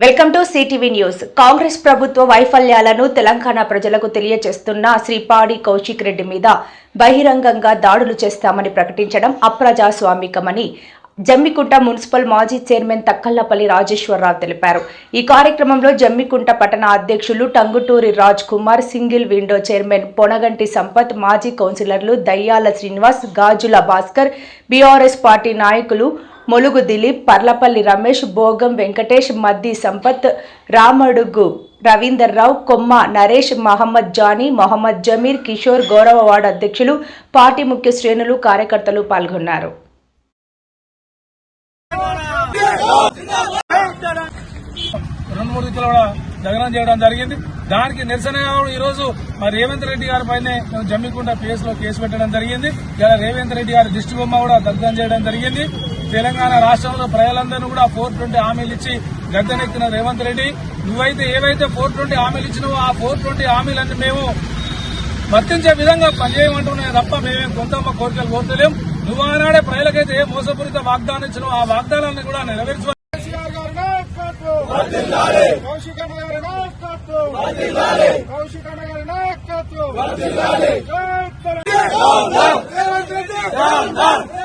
Welcome to CTV news. Congress ప్రభుత్వ వైఫల్యాలను తెలంగాణ ప్రజలకు తెలియజేస్తున్న శ్రీపాడి కౌశిక్ రెడ్డి మీద బహిరంగంగా దాడులు చేస్తామని ప్రకటించడం అప్రజాస్వామికమని జమ్మికుంట మున్సిపల్ మాజీ చైర్మన్ తక్కల్లపల్లి రాజేశ్వరరావు తెలిపారు. ఈ కార్యక్రమంలో జమ్మికుంట పట్టణ అధ్యక్షులు Tanguturi Raj Kumar single window chairman Ponaganti Sampath మాజీ కౌన్సిలర్లు దయ్యాల శ్రీనివాస్ గాజుల భాస్కర్ బీఆర్ఎస్ పార్టీ నాయకులు ములుగు దిలీప్ పర్లపల్లి రమేష్ భోగం వెంకటేష్ మద్ది సంపత్ రామడుగు రవీందర్ రావు కొమ్మ నరేష్ మహమ్మద్ జానీ మొహమ్మద్ జమీర్ కిషోర్ గౌరవ వార్డు అధ్యక్షులు పార్టీ ముఖ్య శ్రేణులు కార్యకర్తలు పాల్గొన్నారు. రెండు మూడు దిక్కులు కూడా దగనం చేయడం జరిగింది. దానికి నిరసనగా ఈ రోజు మరి రేవంత్ రెడ్డి గారి పైన జమ్మికుంట కేసులో కేసు పెట్టడం జరిగింది. ఇలా రేవంత్ రెడ్డి గారి దిష్టి బొమ్మ కూడా దగ్ధం చేయడం జరిగింది. తెలంగాణ రాష్ట్రంలో ప్రజలందరూ కూడా ఫోర్ ట్వంటీ హామీలు ఇచ్చి గద్దెనెక్కిన రేవంత్ రెడ్డి. నువ్వైతే ఏవైతే ఫోర్ ట్వంటీ హామీలు ఇచ్చినావో ఆ ఫోర్ ట్వంటీ హామీలన్నీ మేము వర్తించే విధంగా పనిచేయమంటున్నాయి తప్ప మేమేం కొంతమ్మ కోరికలు కోరతలేం నువ్వు ఆనాడే ప్రజలకైతే ఏ మోసపూరిత వాగ్దానం ఇచ్చినావు ఆ వాగ్దానాన్ని కూడా నెరవేర్చు కేసీఆర్ గారి నాయకత్వం.